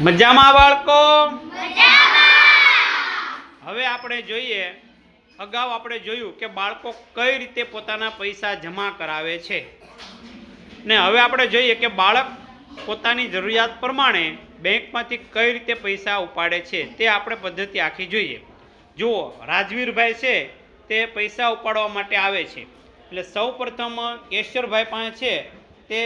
મજામાં બાળકો? હવે આપણે જોઈએ અગાઉ આપણે જોયું કે બાળકો કઈ રીતે પોતાના પૈસા જમા કરાવે છે. ને હવે આપણે જોઈએ કે બાળક પોતાની જરૂરિયાત પ્રમાણે બેંકમાંથી કઈ રીતે પૈસા ઉપાડે છે તે આપણે પદ્ધતિ આખી જોઈએ. જુઓ રાજવીરભાઈ છે તે પૈસા ઉપાડવા માટે આવે છે. એટલે સૌ પ્રથમ કેશરભાઈ પાસે છે તે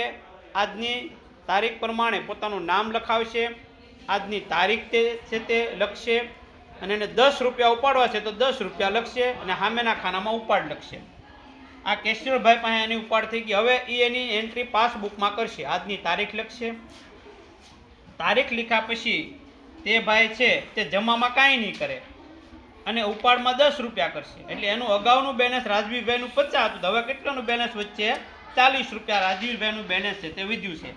આજની તારીખ પ્રમાણે પોતાનું નામ લખાવશે. આજની તારીખ તે છે તે લખશે અને એને દસ રૂપિયા ઉપાડવા છે તો દસ રૂપિયા લખશે અને સામેના ખાનામાં ઉપાડ લખશે. આ કેશરભાઈ પાસે એની ઉપાડ થઈ ગઈ. હવે એ એની એન્ટ્રી પાસબુકમાં કરશે. આજની તારીખ લખશે. તારીખ લખ્યા પછી તે ભાઈ છે તે જમામાં કાંઈ નહીં કરે. અને ઉપાડમાં દસ રૂપિયા કરશે. એટલે એનું અગાઉનું બેલેન્સ રાજવીભાઈનું પચાસ હતું. હવે કેટલાનું બેલેન્સ વચ્ચે ચાલીસ રૂપિયા રાજવીભાઈનું બેલેન્સ છે તે વધ્યું છે.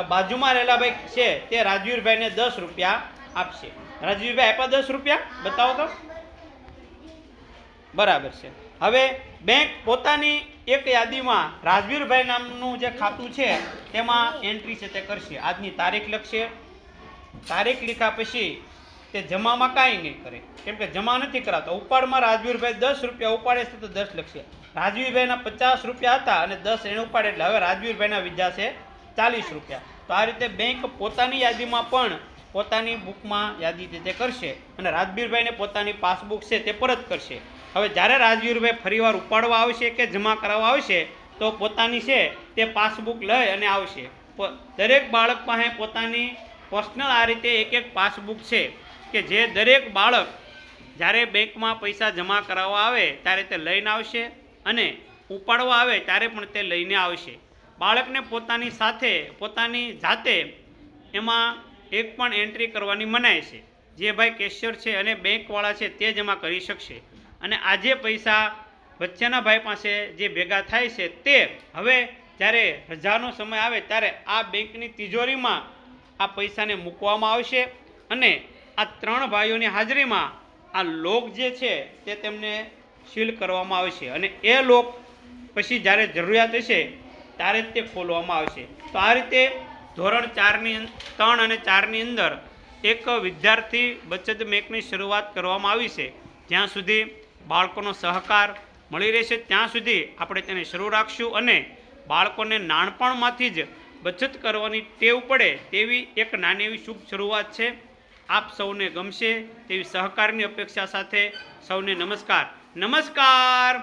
બાજુમાં રહેલા ભાઈ છે તે રાજવીરભાઈને દસ રૂપિયા આપશે. રાજવીરભાઈ આપ્યા દસ રૂપિયા? બતાવો તો. બરાબર છે. હવે બેંક પોતાની એક યાદીમાં રાજવીરભાઈ નામનું જે ખાતું છે, તેમાં એન્ટ્રી છે તે કરશે. આજની તારીખ લખશે. તારીખ લખ્યા પછી તે જમામાં કાંઈ નહીં કરે. કેમ કે જમા નથી કરાતો. ઉપાડમાં રાજવીરભાઈ દસ રૂપિયા ઉપાડે છે તો દસ લખશે. રાજવીરભાઈના પચાસ રૂપિયા હતા અને દસ એને ઉપાડે એટલે હવે રાજવીરભાઈના વિદ્યા છે ચાલીસ રૂપિયા. તો આ રીતે બેંક પોતાની યાદીમાં પણ પોતાની બુકમાં યાદી તે કરશે અને રાજબીરભાઈને પોતાની પાસબુક છે તે પરત કરશે. હવે જ્યારે રાજવીરભાઈ ફરીવાર ઉપાડવા આવશે કે જમા કરાવવા આવશે, તો પોતાની છે તે પાસબુક લઈ અને આવશે. દરેક બાળક પાસે પોતાની પર્સનલ આ રીતે એક એક પાસબુક છે કે જે દરેક બાળક જ્યારે બેંકમાં પૈસા જમા કરાવવા આવે ત્યારે તે લઈને આવશે અને ઉપાડવા આવે ત્યારે પણ તે લઈને આવશે. બાળકને પોતાની સાથે, પોતાની જાતે એમાં એક પણ એન્ટ્રી કરવાની મનાય છે. જે ભાઈ કેશિયર છે અને બેંકવાળા છે તે જમા કરી શકશે. અને આજે પૈસા વચ્ચેના ભાઈ પાસે જે ભેગા થાય છે તે હવે જ્યારે રજાનો સમય આવે ત્યારે આ બેંકની તિજોરીમાં આ પૈસાને મૂકવામાં આવશે અને આ ત્રણ ભાઈઓની હાજરીમાં આ લોક જે છે તે તેમને સીલ કરવામાં આવશે. અને એ લોક પછી જ્યારે જરૂરિયાત હશે ત્યારે જ તે ખોલવામાં આવશે તો આ રીતે ધોરણ ચારની ત્રણ અને ચારની અંદર એક વિદ્યાર્થી બચત બેંકની શરૂઆત કરવામાં આવી છે. જ્યાં સુધી બાળકોનો સહકાર મળી રહેશે, ત્યાં સુધી આપણે તેને શરૂ રાખશું અને બાળકોને નાનપણમાંથી જ બચત કરવાની ટેવ પડે તેવી એક નાની એવી શુભ શરૂઆત છે. આપ સૌને ગમશે તેવી સહકારની અપેક્ષા સાથે સૌને નમસ્કાર. નમસ્કાર!